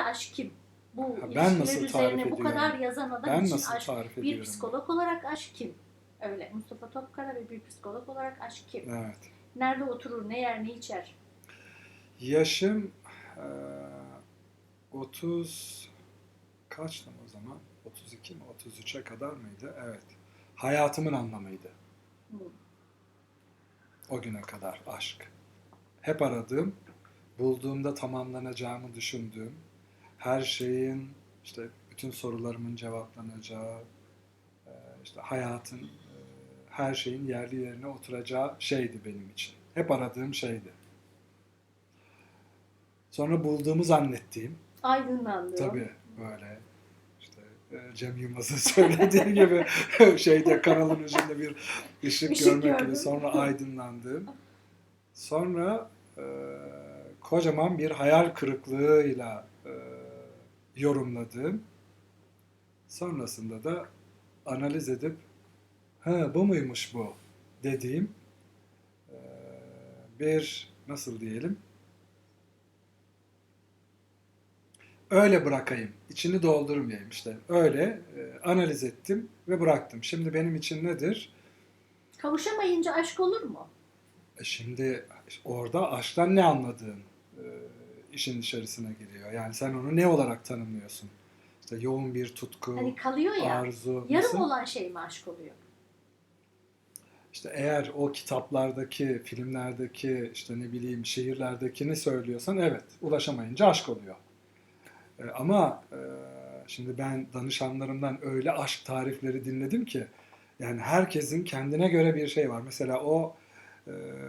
aşk kim? Bu Ha, ben nasıl tarif üzerine bu ediyorum? kadar yazan adam Ben için aşk. tarif Bir ediyorum? psikolog olarak aşk kim? Öyle. Mustafa Topkara ve bir psikolog olarak aşk kim? Evet. Nerede oturur, ne yer, ne içer? Yaşım eee, 30 kaçtım o zaman? 32 mi? 33'e kadar mıydı? Evet. Hayatımın anlamıydı. O güne kadar aşk. Hep aradığım, bulduğumda tamamlanacağımı düşündüğüm, her şeyin, işte bütün sorularımın cevaplanacağı, eee, işte hayatın, eee, her şeyin yerli yerine oturacağı şeydi benim için. Hep aradığım şeydi. Sonra bulduğumu zannettiğim, Aydınlandı. tabii böyle işte e, Cem Yılmaz'ın söylediği gibi şeyde kanalın ucunda bir ışık, Işık görmek gördüm. gibi sonra aydınlandığım. Sonra e, kocaman bir hayal kırıklığıyla e, yorumladığım. Sonrasında da analiz edip ha bu muymuş bu dediğim bir nasıl diyelim öyle bırakayım, içini doldurmayayım işte. Öyle analiz ettim ve bıraktım. Şimdi benim için nedir? Kavuşamayınca aşk olur mu? E şimdi orada aşktan ne anladığın işin içerisine giriyor. Yani sen onu ne olarak tanımlıyorsun? İşte yoğun bir tutku, Hani kalıyor ya. arzu. Yarım nasıl? olan şey mi aşk oluyor? İşte eğer o kitaplardaki, filmlerdeki, işte ne bileyim şiirlerdekini söylüyorsan evet, ulaşamayınca aşk oluyor. E, ama e, şimdi ben danışanlarımdan öyle aşk tarifleri dinledim ki yani herkesin kendine göre bir şey var. Mesela o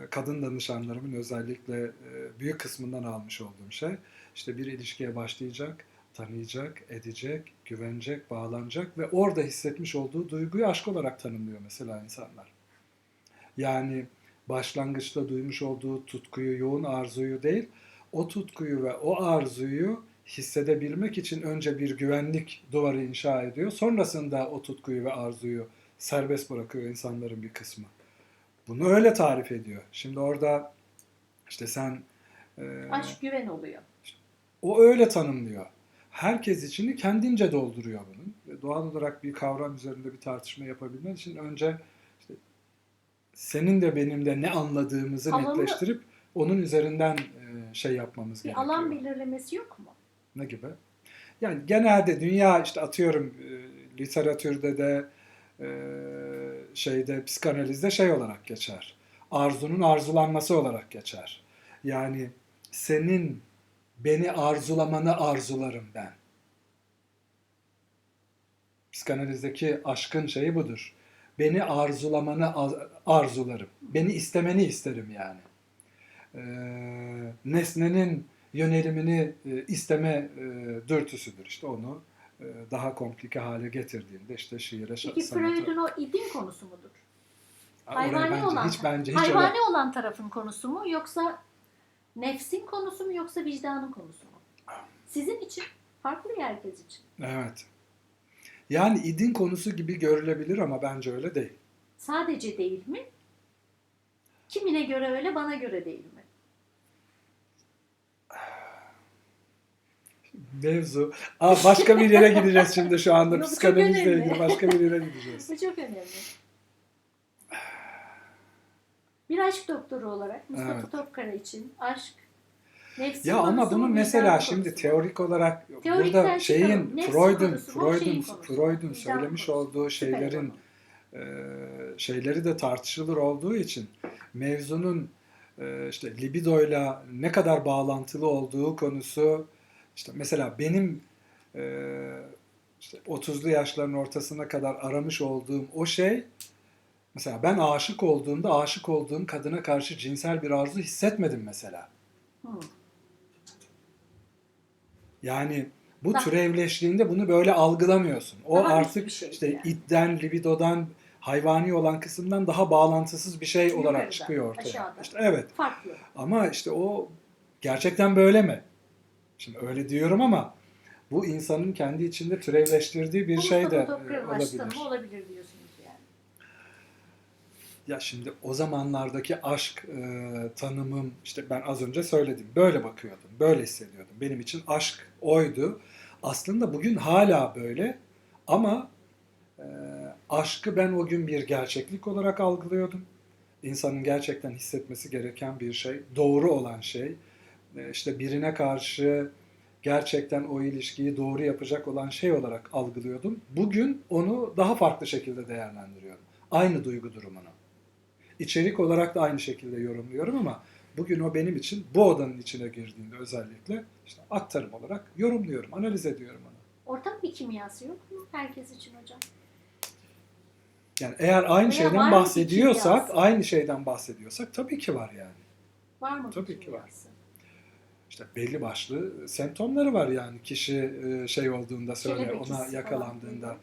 kadın danışanlarımın özellikle e, büyük kısmından almış olduğum şey işte bir ilişkiye başlayacak, tanıyacak, edecek, güvenecek, bağlanacak ve orada hissetmiş olduğu duyguyu aşk olarak tanımlıyor mesela insanlar. Yani başlangıçta duymuş olduğu tutkuyu, yoğun arzuyu değil, o tutkuyu ve o arzuyu hissedebilmek için önce bir güvenlik duvarı inşa ediyor. Sonrasında o tutkuyu ve arzuyu serbest bırakıyor insanların bir kısmı. Bunu öyle tarif ediyor. Şimdi orada işte sen e, Aşk güven oluyor. o öyle tanımlıyor. Herkes içini kendince dolduruyor bunun. Doğal olarak bir kavram üzerinde bir tartışma yapabilmen için önce işte senin de benim de ne anladığımızı Alanı- netleştirip onun üzerinden e, şey yapmamız Bir gerekiyor. alan belirlemesi yok mu? Ne gibi? Yani genelde dünya işte atıyorum e, literatürde de e, şeyde psikanalizde şey olarak geçer. Arzunun arzulanması olarak geçer. Yani senin beni arzulamanı arzularım ben. Psikanalizdeki aşkın şeyi budur. Beni arzulamanı arzularım. Beni istemeni isterim yani. Ee, nesnenin yönelimini e, isteme e, dürtüsüdür. İşte onu daha komplike hale getirdiğinde işte şiire, Peki sanata. Freud'un o idin konusu mudur? Hayvani bence olan, hiç bence hiç hayvani öyle- olan tarafın konusu mu yoksa nefsin konusu mu yoksa vicdanın konusu mu? Sizin için farklı ya herkes için. Evet. Yani idin konusu gibi görülebilir ama bence öyle değil. Sadece değil mi? Kimine göre öyle, bana göre değil mi? Mevzu. Aa, başka bir yere gideceğiz şimdi şu anda. Bu Psikanalizle önemli. ilgili başka bir yere gideceğiz. Bu çok önemli. Bir aşk doktoru olarak Mustafa Evet. Topkara için aşk nefsin Ya ama konusu bunu mesela konusu şimdi teorik olarak Teorikten burada şeyin. Nefsin Freud'un konusu şeyin Freud'un konusu? Freud'un söylemiş konusu. olduğu Süper şeylerin konu. e, şeyleri de tartışılır olduğu için mevzunun e, işte libidoyla ne kadar bağlantılı olduğu konusu işte mesela benim e, işte 30'lu yaşların ortasına kadar aramış olduğum o şey mesela ben aşık olduğumda aşık olduğum kadına karşı cinsel bir arzu hissetmedim mesela. Yani bu Daha- türevleştiğinde bunu böyle algılamıyorsun. O Daha artık şey işte yani. itten, libidodan, hayvani olan kısımdan daha bağlantısız bir şey olarak Yukarıda, çıkıyor ortaya. aşağıda. İşte evet. Farklı. Ama işte o gerçekten böyle mi? Şimdi öyle diyorum ama bu insanın kendi içinde türevleştirdiği bir Bu şey de e, olabilir. mı olabilir diyorsunuz yani. Ya şimdi o zamanlardaki aşk e, tanımım işte ben az önce söyledim. Böyle bakıyordum, böyle hissediyordum. Benim için aşk oydu. Aslında bugün hala böyle ama e, aşkı ben o gün bir gerçeklik olarak algılıyordum. İnsanın gerçekten hissetmesi gereken bir şey, doğru olan şey. E, işte birine karşı gerçekten o ilişkiyi doğru yapacak olan şey olarak algılıyordum. Bugün onu daha farklı şekilde değerlendiriyorum. Aynı duygu durumunu. İçerik olarak da aynı şekilde yorumluyorum ama bugün o benim için bu odanın içine girdiğinde özellikle işte aktarım olarak yorumluyorum, analiz ediyorum onu. Ortak bir kimyası yok mu herkes için hocam? Yani eğer aynı var şeyden bahsediyorsak, aynı şeyden bahsediyorsak tabii ki var yani. Var mı Tabii ki var. kimyası? İşte belli başlı semptomları var yani kişi e, şey olduğunda söyle ona yakalandığında.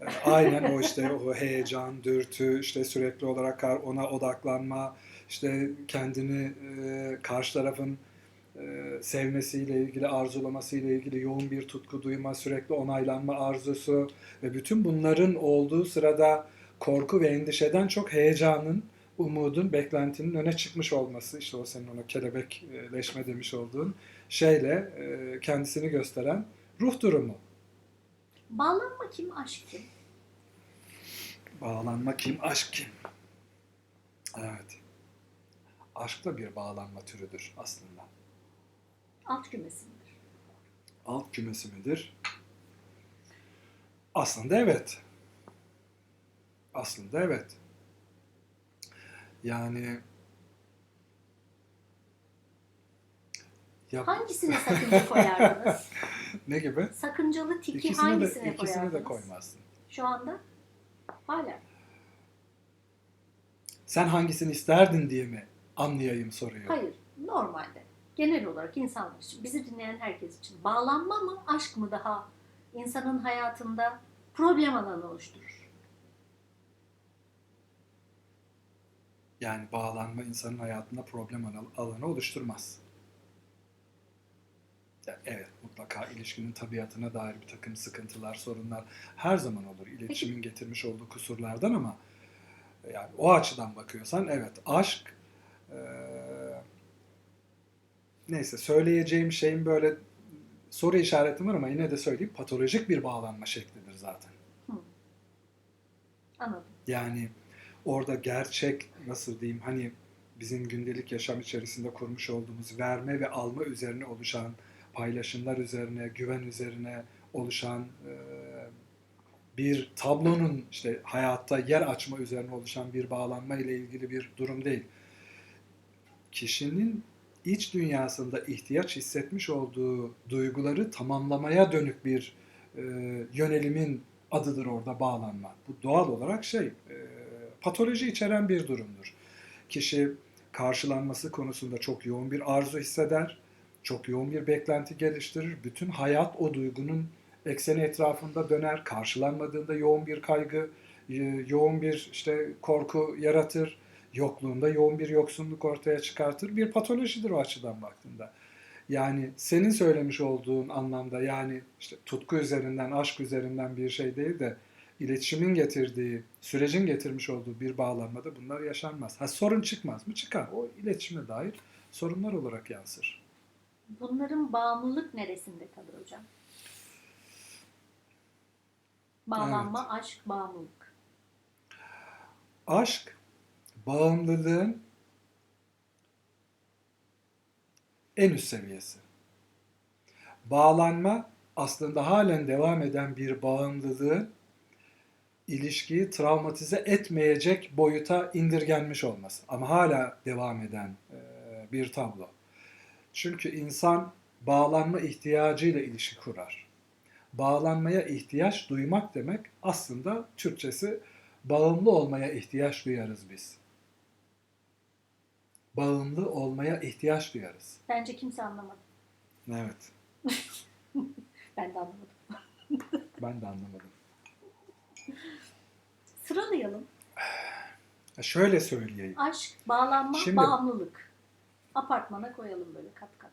E, aynen o işte o heyecan, dürtü, işte sürekli olarak ona odaklanma, işte kendini e, karşı tarafın sevmesiyle ilgili, arzulamasıyla ilgili yoğun bir tutku duyma, sürekli onaylanma arzusu ve bütün bunların olduğu sırada korku ve endişeden çok heyecanın, umudun, beklentinin öne çıkmış olması, işte o senin ona kelebekleşme demiş olduğun şeyle e, kendisini gösteren ruh durumu. Bağlanma kim, aşk kim? Bağlanma kim, aşk kim? Evet. Aşk da bir bağlanma türüdür aslında. Alt kümesindir. Alt kümesi midir? Aslında evet. Aslında evet. Yani ya Hangisine sakınca koyardınız? ne gibi? Sakıncalı tiki İkisini hangisine de ikisini koyardınız? de koymazsın. Şu anda hala. Sen hangisini isterdin diye mi anlayayım soruyu? Hayır, normalde. Genel olarak insanlar için, bizi dinleyen herkes için bağlanma mı, aşk mı daha insanın hayatında problem alanı oluşturur? Yani bağlanma insanın hayatında problem al- alanı oluşturmaz. Ya evet mutlaka ilişkinin tabiatına dair bir takım sıkıntılar, sorunlar her zaman olur. İletişimin getirmiş olduğu kusurlardan ama yani o açıdan bakıyorsan evet aşk eee, neyse söyleyeceğim şeyin böyle soru işaretim var ama yine de söyleyeyim patolojik bir bağlanma şeklidir zaten. Anladım. Yani orada gerçek nasıl diyeyim hani bizim gündelik yaşam içerisinde kurmuş olduğumuz verme ve alma üzerine oluşan paylaşımlar üzerine, güven üzerine oluşan bir tablonun işte hayatta yer açma üzerine oluşan bir bağlanma ile ilgili bir durum değil. Kişinin iç dünyasında ihtiyaç hissetmiş olduğu duyguları tamamlamaya dönük bir e, yönelimin adıdır orada bağlanma. Bu doğal olarak şey, e, patoloji içeren bir durumdur. Kişi karşılanması konusunda çok yoğun bir arzu hisseder, çok yoğun bir beklenti geliştirir. Bütün hayat o duygunun ekseni etrafında döner. Karşılanmadığında yoğun bir kaygı, e, yoğun bir işte korku yaratır. Yokluğunda yoğun bir yoksunluk ortaya çıkartır. Bir patolojidir o açıdan baktığında. Yani senin söylemiş olduğun anlamda yani işte tutku üzerinden, aşk üzerinden bir şey değil de iletişimin getirdiği, sürecin getirmiş olduğu bir bağlanmada bunlar yaşanmaz. Ha sorun çıkmaz mı? Çıkar. O iletişime dair sorunlar olarak yansır. Bunların bağımlılık neresinde kalır hocam? Bağlanma, aşk, bağımlılık. Aşk, bağımlılığın en üst seviyesi. Bağlanma aslında halen devam eden bir bağımlılığın ilişkiyi travmatize etmeyecek boyuta indirgenmiş olması. Ama hala devam eden e, bir tablo. Çünkü insan bağlanma ihtiyacıyla ilişki kurar. Bağlanmaya ihtiyaç duymak demek aslında Türkçesi bağımlı olmaya ihtiyaç duyarız biz. Bağımlı olmaya ihtiyaç duyarız. Bence kimse anlamadı. Evet, Ben de anlamadım. ben de anlamadım. Sıralayalım. Şöyle söyleyeyim. Aşk, bağlanma, Şimdi- bağımlılık. Apartmana koyalım böyle kat kat.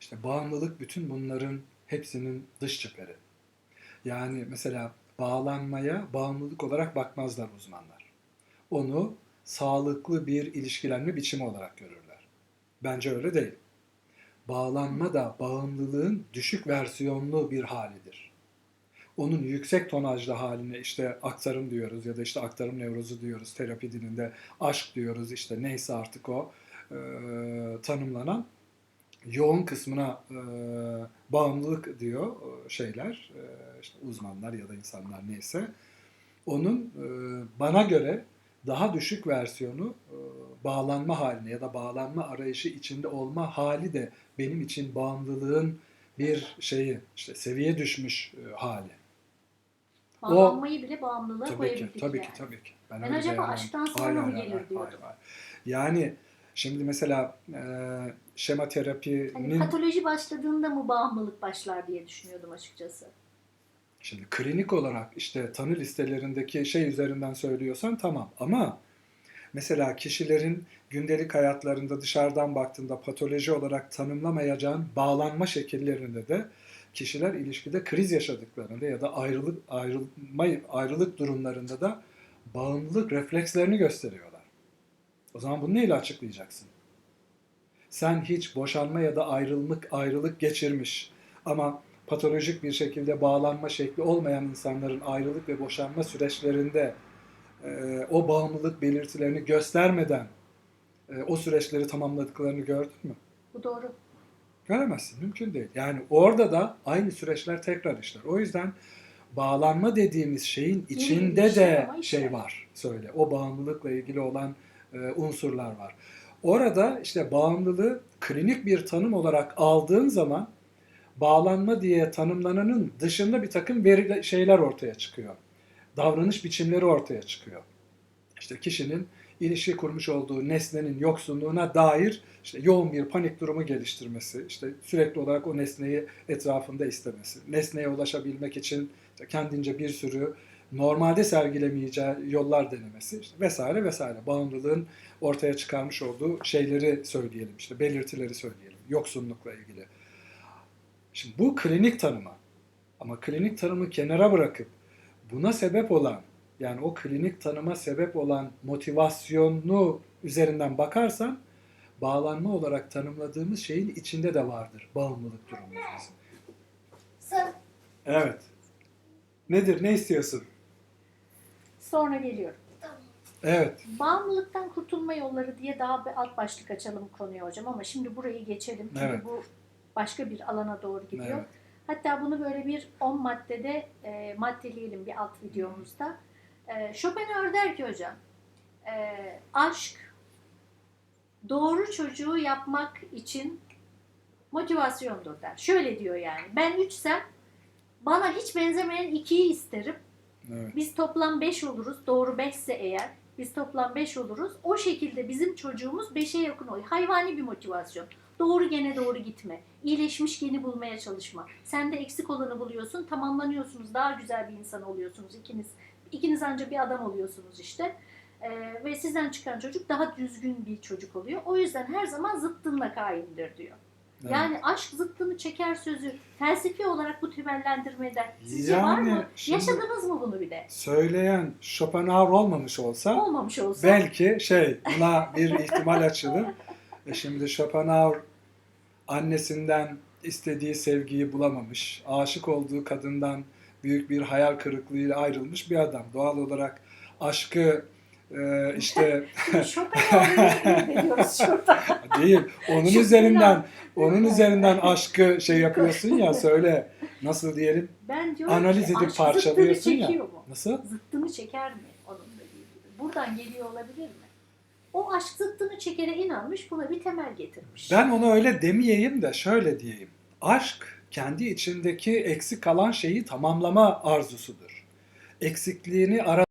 İşte bağımlılık bütün bunların hepsinin dış çıkarı. Yani mesela bağlanmaya bağımlılık olarak bakmazlar uzmanlar. onu sağlıklı bir ilişkilenme biçimi olarak görürler. Bence öyle değil. Bağlanma da bağımlılığın düşük versiyonlu bir halidir. Onun yüksek tonajlı haline işte aktarım diyoruz ya da işte aktarım nevrozu diyoruz terapi dilinde aşk diyoruz işte neyse artık o e, tanımlanan yoğun kısmına e, bağımlılık diyor şeyler e, işte uzmanlar ya da insanlar neyse onun e, bana göre daha düşük versiyonu e, bağlanma haline ya da bağlanma arayışı içinde olma hali de benim için bağımlılığın bir şeyi işte seviye düşmüş e, hali. Bağlanmayı bile bağımlılığa Tabii ki, koyabildik tabii yani. ki, tabii ki. Ben öyle acaba aşktan sonra Hayır, mı hayır, gelir hayır, diyordum. hayır, hayır. Yani şimdi mesela e, şema Hani terapinin patoloji başladığında mı bağımlılık başlar diye düşünüyordum açıkçası. Şimdi klinik olarak işte tanı listelerindeki şey üzerinden söylüyorsan tamam ama mesela kişilerin gündelik hayatlarında dışarıdan baktığında patoloji olarak tanımlamayacağın bağlanma şekillerinde de kişiler ilişkide kriz yaşadıklarında ya da ayrılık ayrılma ayrılık durumlarında da bağımlılık reflekslerini gösteriyorlar. O zaman bunu neyle açıklayacaksın? Sen hiç boşanma ya da ayrılık ayrılık geçirmiş ama patolojik bir şekilde bağlanma şekli olmayan insanların ayrılık ve boşanma süreçlerinde e, o bağımlılık belirtilerini göstermeden e, o süreçleri tamamladıklarını gördün mü? Bu doğru. Göremezsin, mümkün değil. Yani orada da aynı süreçler tekrar işler. O yüzden bağlanma dediğimiz şeyin içinde şey de şey var. Söyle, o bağımlılıkla ilgili olan e, unsurlar var. Orada işte bağımlılığı klinik bir tanım olarak aldığın zaman bağlanma diye tanımlananın dışında bir takım veri, şeyler ortaya çıkıyor. Davranış biçimleri ortaya çıkıyor. İşte kişinin ilişki kurmuş olduğu nesnenin yoksunluğuna dair işte yoğun bir panik durumu geliştirmesi, işte sürekli olarak o nesneyi etrafında istemesi, nesneye ulaşabilmek için kendince bir sürü normalde sergilemeyeceği yollar denemesi işte vesaire vesaire. Bağımlılığın ortaya çıkarmış olduğu şeyleri söyleyelim, işte belirtileri söyleyelim, yoksunlukla ilgili. Şimdi bu klinik tanımı. Ama klinik tanımı kenara bırakıp buna sebep olan yani o klinik tanıma sebep olan motivasyonu üzerinden bakarsan bağlanma olarak tanımladığımız şeyin içinde de vardır bağımlılık durumumuz bizim. Evet. Nedir? Ne istiyorsun? Sonra geliyorum. Evet. Bağımlılıktan kurtulma yolları diye daha bir alt başlık açalım konuya hocam ama şimdi burayı geçelim. Çünkü Evet. bu başka bir alana doğru gidiyor. Evet. Hatta bunu böyle bir 10 maddede e, maddeleyelim bir alt videomuzda. E, Schopenhauer der ki hocam, e, aşk doğru çocuğu yapmak için motivasyondur der. Şöyle diyor yani, ben üçsem bana hiç benzemeyen ikiyi isterim. Evet. Biz toplam 5 oluruz. Doğru 5 ise eğer biz toplam 5 oluruz. O şekilde bizim çocuğumuz 5'e yakın oluyor. Hayvani bir motivasyon. Doğru gene doğru gitme. İyileşmiş geni bulmaya çalışma. Sen de eksik olanı buluyorsun. Tamamlanıyorsunuz. Daha güzel bir insan oluyorsunuz ikiniz. İkiniz ancak bir adam oluyorsunuz işte. Ee, ve sizden çıkan çocuk daha düzgün bir çocuk oluyor. O yüzden her zaman zıttınla kaindir diyor. Evet. Yani aşk zıttını çeker sözü felsefi olarak bu temellendirmede sizce var Yani mı? şimdi- Yaşadınız mı bunu bir de? Söyleyen Schopenhauer olmamış olsa Olmamış olsa belki şey buna bir ihtimal açılır. E şimdi Schopenhauer annesinden istediği sevgiyi bulamamış. Aşık olduğu kadından büyük bir hayal kırıklığıyla ayrılmış bir adam. Doğal olarak aşkı e, işte değil onun üzerinden onun üzerinden aşkı şey yapıyorsun ya söyle nasıl diyelim Ben diyorum Analiz edip aşk parçalıyorsun ya. mu? nasıl? Zıttını çeker mi onun gibi? Buradan geliyor olabilir mi? O aşk zıttını çekere inanmış buna bir temel getirmiş. Ben onu öyle demeyeyim de şöyle diyeyim. Aşk kendi içindeki eksik kalan şeyi tamamlama arzusudur. Eksikliğini ara